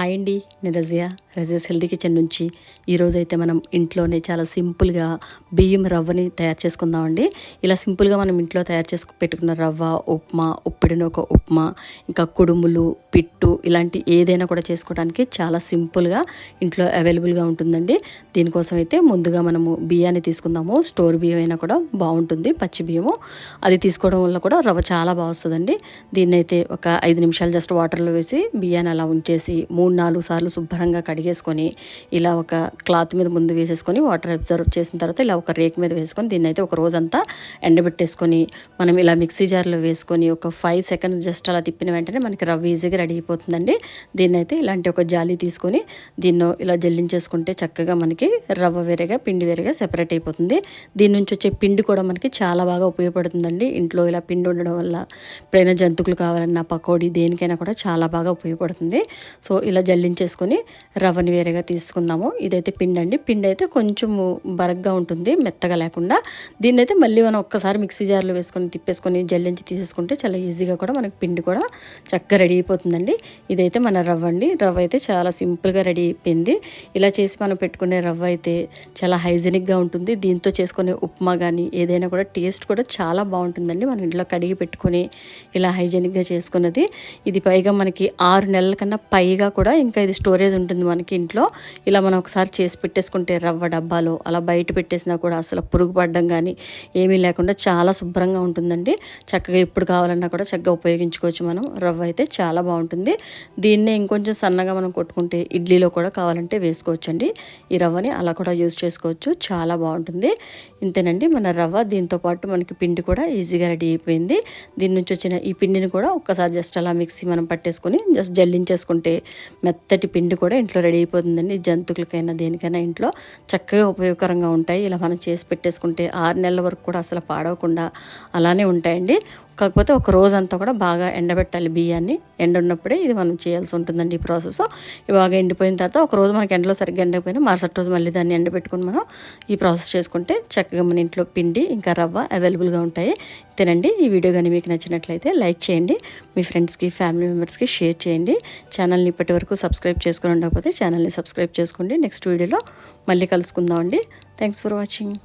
Hi అండి నేను Razia. Razia's healthy kitchen నుంచి ఈరోజైతే మనం ఇంట్లోనే చాలా సింపుల్గా బియ్యం రవ్వని తయారు చేసుకుందామండి. ఇలా సింపుల్గా మనం ఇంట్లో తయారు చేసుకు పెట్టుకున్న రవ్వ ఉప్మా ఉప్పిడిన ఒక ఉప్మా ఇంకా కుడుములు పిట్టు ఇలాంటి ఏదైనా కూడా చేసుకోవడానికి చాలా సింపుల్గా ఇంట్లో అవైలబుల్గా ఉంటుందండి. దీనికోసం అయితే ముందుగా మనము బియ్యాన్ని తీసుకుందాము. స్టోర్ బియ్యం అయినా కూడా బాగుంటుంది పచ్చి బియ్యము. అది తీసుకోవడం వల్ల కూడా రవ్వ చాలా బాగా వస్తుందండి దీన్ని అయితే ఒక ఐదు నిమిషాలు జస్ట్ వాటర్లో వేసి బియ్యాన్ని అలా ఉంచేసి మూడు నాలుగు సార్లు శుభ్రంగా కడిగేసుకొని ఇలా ఒక క్లాత్ మీద ముందు వేసేసుకొని వాటర్ అబ్జర్వ్ చేసిన తర్వాత ఇలా ఒక రేక్ మీద వేసుకొని దీన్ని అయితే ఒక రోజంతా ఎండబెట్టేసుకొని మనం ఇలా మిక్సీ జార్లో వేసుకొని ఒక ఫైవ్ సెకండ్స్ జస్ట్ అలా తిప్పిన వెంటనే మనకి రవ్వ ఈజీగా రెడీ అయిపోతుందండి. దీన్ని అయితే ఇలాంటి ఒక జాలి తీసుకొని దీన్ని ఇలా జల్లించేసుకుంటే చక్కగా మనకి రవ్వ వేరేగా పిండి వేరేగా సెపరేట్ అయిపోతుంది. దీని నుంచి వచ్చే పిండి కూడా మనకి చాలా బాగా ఉపయోగపడుతుందండి. ఇంట్లో ఇలా పిండి ఉండడం వల్ల ఎప్పుడైనా జంతువులు కావాలన్నా పకోడీ దేనికైనా కూడా చాలా బాగా ఉపయోగపడుతుంది. సో ఇలా జల్లించేసుకొని రవ్వని వేరేగా తీసుకుందాము. ఇదైతే పిండి అండి. పిండి అయితే కొంచెం బరగ్గా ఉంటుంది మెత్తగా లేకుండా. దీన్ని అయితే మళ్ళీ మనం ఒక్కసారి మిక్సీ జార్లో వేసుకొని తిప్పేసుకొని జల్లించి తీసేసుకుంటే చాలా ఈజీగా కూడా మనకి పిండి కూడా చక్కగా రెడీ అయిపోతుందండి. ఇదైతే మన రవ్వ అండి. రవ్వ అయితే చాలా సింపుల్గా రెడీ అయిపోయింది. ఇలా చేసి మనం పెట్టుకునే రవ్వ అయితే చాలా హైజెనిక్గా ఉంటుంది. దీంతో చేసుకునే ఉప్మా కానీ ఏదైనా కూడా టేస్ట్ కూడా చాలా బాగుంటుందండి. మనం ఇంట్లో కడిగి పెట్టుకొని ఇలా హైజెనిక్గా చేసుకున్నది. ఇది పైగా మనకి ఆరు నెలల కన్నా పైగా కూడా ఇంకా ఇది స్టోరేజ్ ఉంటుంది మనకి ఇంట్లో. ఇలా మనం ఒకసారి చేసి పెట్టేసుకుంటే రవ్వ డబ్బాలో అలా బయట పెట్టేసినా కూడా అసలు పురుగు పడడం కానీ ఏమీ లేకుండా చాలా శుభ్రంగా ఉంటుందండి. చక్కగా ఎప్పుడు కావాలన్నా కూడా చక్కగా ఉపయోగించుకోవచ్చు మనం. రవ్వ అయితే చాలా బాగుంటుంది. దీన్నే ఇంకొంచెం సన్నగా మనం కొట్టుకుంటే ఇడ్లీలో కూడా కావాలంటే వేసుకోవచ్చండి. ఈ రవ్వని అలా కూడా యూజ్ చేసుకోవచ్చు. చాలా బాగుంటుంది. ఇంతేనండి మన రవ్వ. దీంతో పాటు మనకి పిండి కూడా ఈజీగా రెడీ అయిపోయింది. దీని నుంచి వచ్చిన ఈ పిండిని కూడా ఒక్కసారి జస్ట్ అలా మిక్సీ మనం పట్టేసుకొని జస్ట్ జల్లించేసుకుంటే మెత్తటి పిండి కూడా ఇంట్లో రెడీ అయిపోతుందండి. జంతువులకైనా దేనికైనా ఇంట్లో చక్కగా ఉపయోగకరంగా ఉంటాయి. ఇలా మనం చేసి పెట్టేసుకుంటే ఆరు నెలల వరకు కూడా అసలు పాడవకుండా అలానే ఉంటాయండి. కాకపోతే ఒక రోజంతా కూడా బాగా ఎండబెట్టాలి బియ్యాన్ని. ఎండ ఉన్నప్పుడే ఇది మనం చేయాల్సి ఉంటుందండి ఈ ప్రాసెస్. బాగా ఎండిపోయిన తర్వాత ఒక రోజు మనకి ఎండలో సరిగ్గా ఎండకపోయినా మరుసటి రోజు మళ్ళీ దాన్ని ఎండబెట్టుకుని మనం ఈ ప్రాసెస్ చేసుకుంటే చక్కగా మన ఇంట్లో పిండి ఇంకా రవ్వ అవైలబుల్గా ఉంటాయి. తినండి. ఈ వీడియో కానీ మీకు నచ్చినట్లయితే లైక్ చేయండి. మీ ఫ్రెండ్స్కి ఫ్యామిలీ మెంబర్స్కి షేర్ చేయండి. ఛానల్ని ఇప్పటి వరకు సబ్స్క్రైబ్ చేసుకుని ఉండకపోతే ఛానల్ని సబ్స్క్రైబ్ చేసుకోండి. నెక్స్ట్ వీడియోలో మళ్ళీ కలుసుకుందాం అండి థ్యాంక్స్ ఫర్ వాచింగ్.